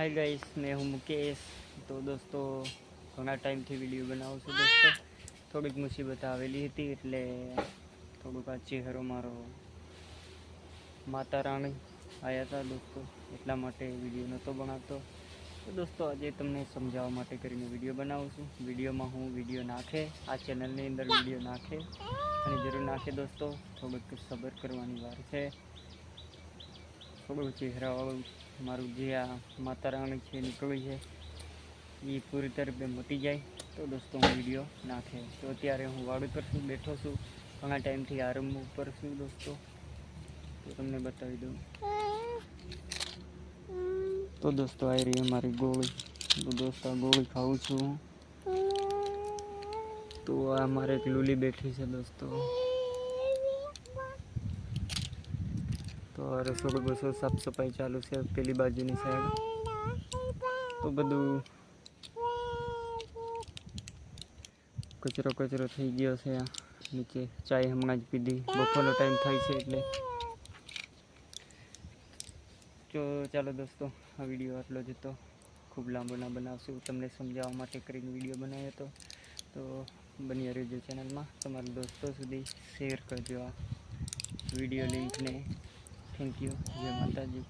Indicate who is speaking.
Speaker 1: હાય guys મેં હું मुकेश। તો દોસ્તો ઘણા ટાઈમથી વીડિયો બનાવું છું દોસ્તો થોડીક મુસીબત આવેલી હતી એટલે થોડુંક આ ચહેરો મારો માતા રાણી આવ્યા હતા દોસ્તો એટલા માટે વીડિયો નહોતો બનાવતો. તો દોસ્તો આજે તમને સમજાવવા માટે કરીને વીડિયો બનાવું છું. વિડીયોમાં હું વીડિયો નાખે, આ ચેનલની અંદર વીડિયો નાખે. અને જરૂર નાખે દોસ્તો થોડુંક સબર કરવાની વાર છે. થોડું ચહેરાવાળું મારું જે આ માતા રાણી છે નીકળ્યું છે એ પૂરી તરફે મટી જાય. તો દોસ્તો, હું વીડિયો નાખે તો અત્યારે હું વાડી પર છું, બેઠો છું. ઘણા ટાઈમથી આરંભ ઉપર છું દોસ્તો. તો તમને બતાવી દઉં. તો દોસ્તો આવી રહી મારી ગોળી. તો દોસ્તો, આ ગોળી ખાઉં છું. તો આ મારે એક લૂલી બેઠી છે દોસ્તો. તો રસોડું બસો સાફ સફાઈ ચાલુ છે પેલી બાજુની સાઈડ તો બધું કચરો કચરો થઈ ગયો છે નીચે ચાય હમણાં જ પીધી બપોરનો ટાઈમ થાય છે એટલે તો ચાલો દોસ્તો આ વીડિયો આટલો જ હતો ખૂબ લાંબો ના બનાવશું તમને સમજાવવા માટે કરીને વીડિયો બનાવ્યો હતો તો બની રહેજો ચેનલમાં તમારા દોસ્તો સુધી શેર કરજો આ વીડિયો લિંકને થેન્ક યુ જય માતાજી.